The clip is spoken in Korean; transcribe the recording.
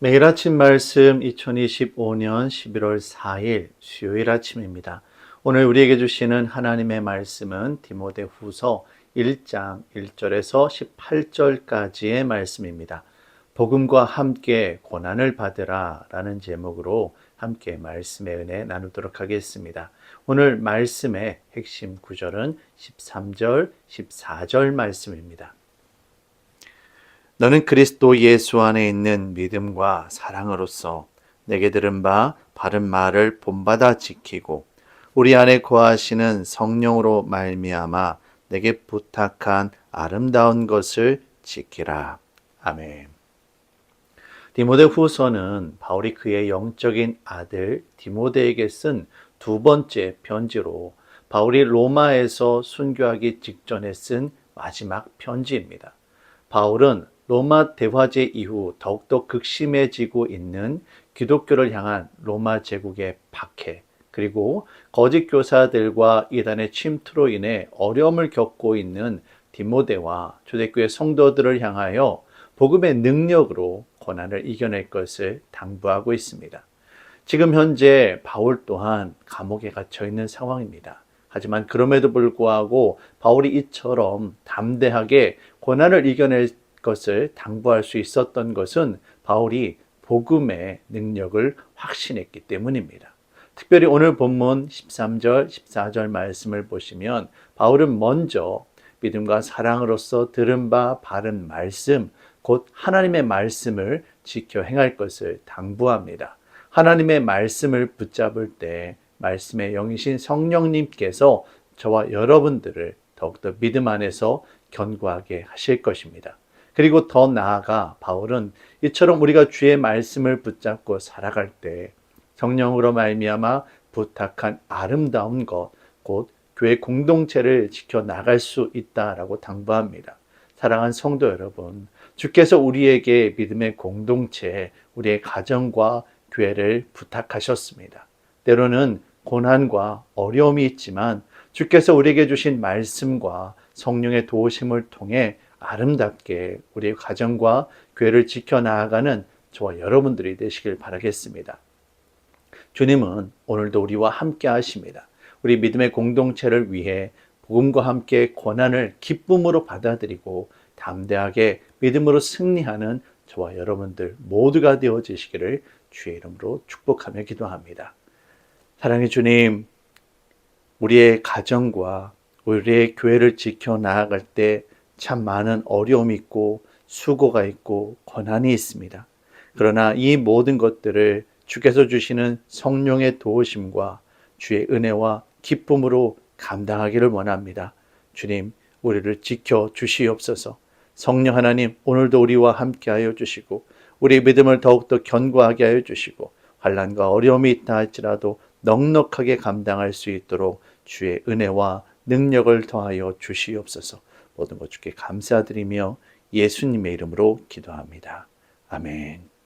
매일 아침 말씀 2025년 11월 4일 수요일 아침입니다. 오늘 우리에게 주시는 하나님의 말씀은 디모데 후서 1장 1절에서 18절까지의 말씀입니다. 복음과 함께 고난을 받으라 라는 제목으로 함께 말씀의 은혜 나누도록 하겠습니다. 오늘 말씀의 핵심 구절은 13절, 14절 말씀입니다. 너는 그리스도 예수 안에 있는 믿음과 사랑으로서 내게 들은 바 바른 말을 본받아 지키고 우리 안에 거하시는 성령으로 말미암아 내게 부탁한 아름다운 것을 지키라. 아멘. 디모데 후서는 바울이 그의 영적인 아들 디모데에게 쓴 두 번째 편지로 바울이 로마에서 순교하기 직전에 쓴 마지막 편지입니다. 바울은 로마 대화제 이후 더욱더 극심해지고 있는 기독교를 향한 로마 제국의 박해, 그리고 거짓 교사들과 이단의 침투로 인해 어려움을 겪고 있는 디모데와 초대교회 성도들을 향하여 복음의 능력으로 고난을 이겨낼 것을 당부하고 있습니다. 지금 현재 바울 또한 감옥에 갇혀 있는 상황입니다. 하지만 그럼에도 불구하고 바울이 이처럼 담대하게 고난을 이겨낼 것을 당부할 수 있었던 것은 바울이 복음의 능력을 확신했기 때문입니다. 특별히 오늘 본문 13절, 14절 말씀을 보시면 바울은 먼저 믿음과 사랑으로서 들은 바 바른 말씀, 곧 하나님의 말씀을 지켜 행할 것을 당부합니다. 하나님의 말씀을 붙잡을 때 말씀의 영이신 성령님께서 저와 여러분들을 더욱더 믿음 안에서 견고하게 하실 것입니다. 그리고 더 나아가 바울은 이처럼 우리가 주의 말씀을 붙잡고 살아갈 때 성령으로 말미암아 부탁한 아름다운 것, 곧 교회 공동체를 지켜 나갈 수 있다라고 당부합니다. 사랑하는 성도 여러분, 주께서 우리에게 믿음의 공동체, 우리의 가정과 교회를 부탁하셨습니다. 때로는 고난과 어려움이 있지만 주께서 우리에게 주신 말씀과 성령의 도우심을 통해 아름답게 우리의 가정과 교회를 지켜나가는 저와 여러분들이 되시길 바라겠습니다. 주님은 오늘도 우리와 함께 하십니다. 우리 믿음의 공동체를 위해 복음과 함께 고난을 기쁨으로 받아들이고 담대하게 믿음으로 승리하는 저와 여러분들 모두가 되어지시기를 주의 이름으로 축복하며 기도합니다. 사랑의 주님, 우리의 가정과 우리의 교회를 지켜 나아갈 때 참 많은 어려움이 있고 수고가 있고 고난이 있습니다. 그러나 이 모든 것들을 주께서 주시는 성령의 도우심과 주의 은혜와 기쁨으로 감당하기를 원합니다. 주님, 우리를 지켜 주시옵소서. 성령 하나님, 오늘도 우리와 함께하여 주시고 우리 믿음을 더욱더 견고하게 하여 주시고 환란과 어려움이 있다 할지라도 넉넉하게 감당할 수 있도록 주의 은혜와 능력을 더하여 주시옵소서. 모든 것 주께 감사드리며 예수님의 이름으로 기도합니다. 아멘.